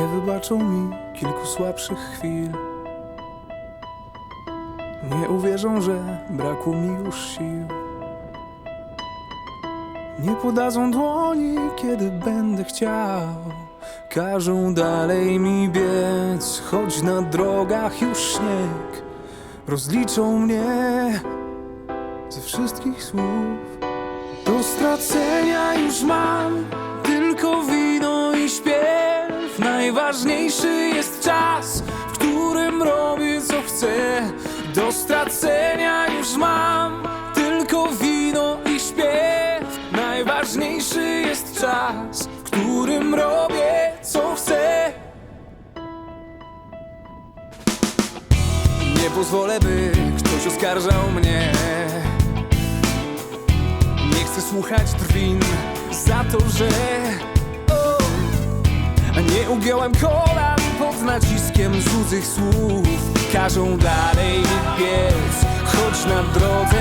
Nie wybaczą mi kilku słabszych chwil. Nie uwierzą, że brakło mi już sił. Nie podadzą dłoni, kiedy będę chciał. Każą dalej mi biec, choć na drogach już śnieg. Rozliczą mnie ze wszystkich słów. Do stracenia już mam stracenia już mam tylko wino i śpiew. Najważniejszy jest czas, w którym robię co chcę. Nie pozwolę, by ktoś oskarżał mnie. Nie chcę słuchać drwin za to, że nie ugiąłem kolan pod naciskiem cudzych słów. Każą dalej biec, choć na drodze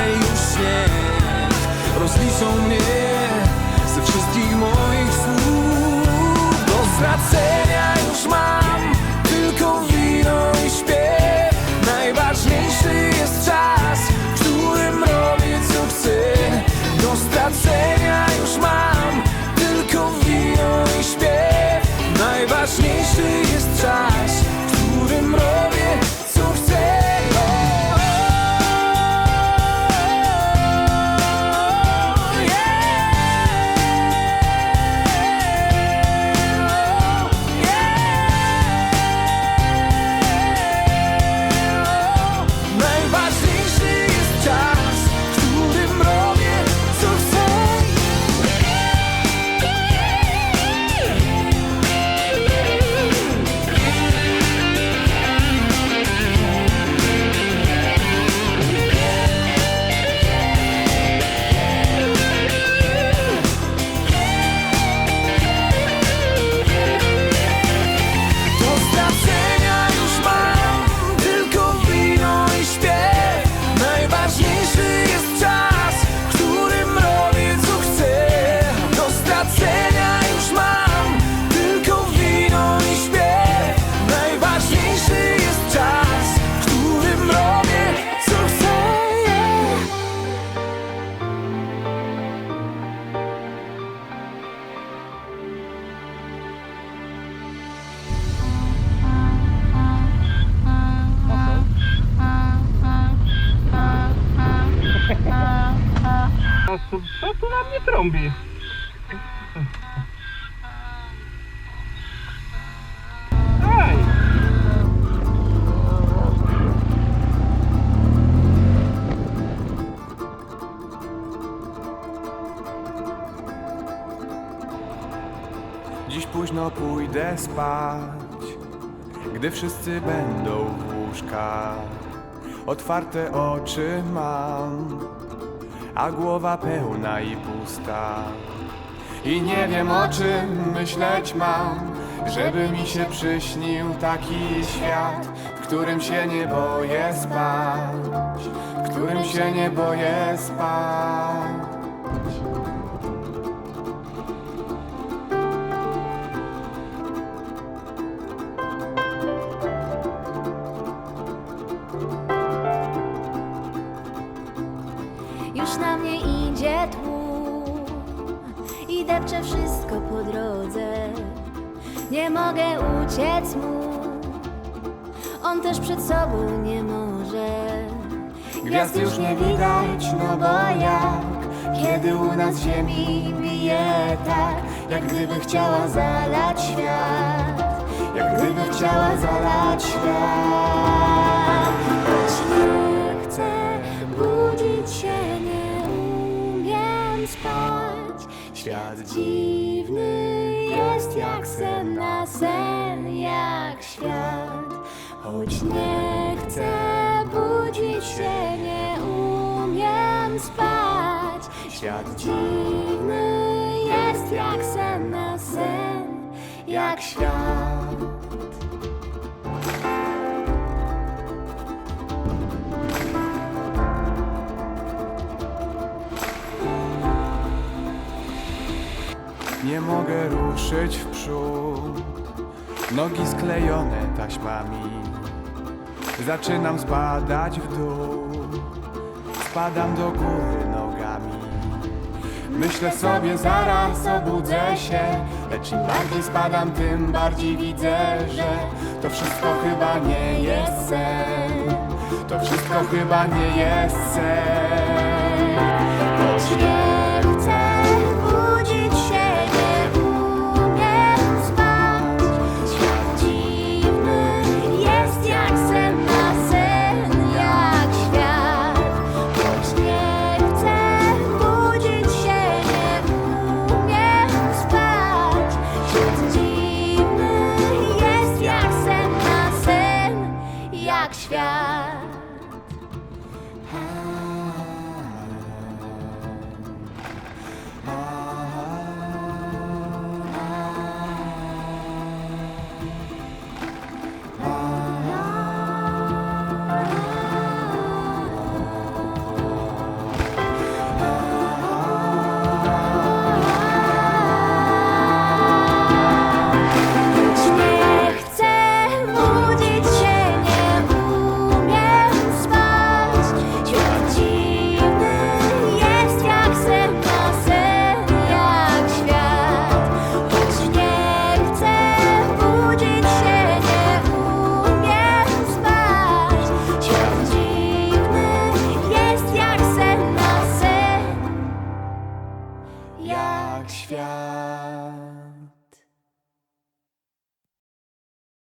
Co, tu na mnie trąbi? Dziś późno pójdę spać, gdy wszyscy będą w łóżkach. Otwarte oczy mam, a głowa pełna i pusta. I nie wiem o czym myśleć mam, żeby mi się przyśnił taki świat, w którym się nie boję spać, w którym się nie boję spać. Depcze wszystko po drodze. Nie mogę uciec mu, on też przed sobą nie może. Gwiazd już nie widać, no bo jak Kiedy u nas ziemi bije tak Jak gdyby chciała zalać świat Jak gdyby chciała zalać świat Choć nie chcę budzić się, nie umiem spać. Świat Dziwny jest jak sen na sen, jak świat. Choć nie chcę budzić się, nie umiem spać. Świat Dziwny jest jak sen na sen, jak świat. Mogę ruszyć w przód. Nogi sklejone taśmami. Zaczynam spadać w dół. Spadam do góry nogami. Myślę sobie zaraz obudzę się. Lecz im bardziej spadam tym bardziej widzę, że To wszystko chyba nie jest sen. To wszystko chyba nie jest sen. Choć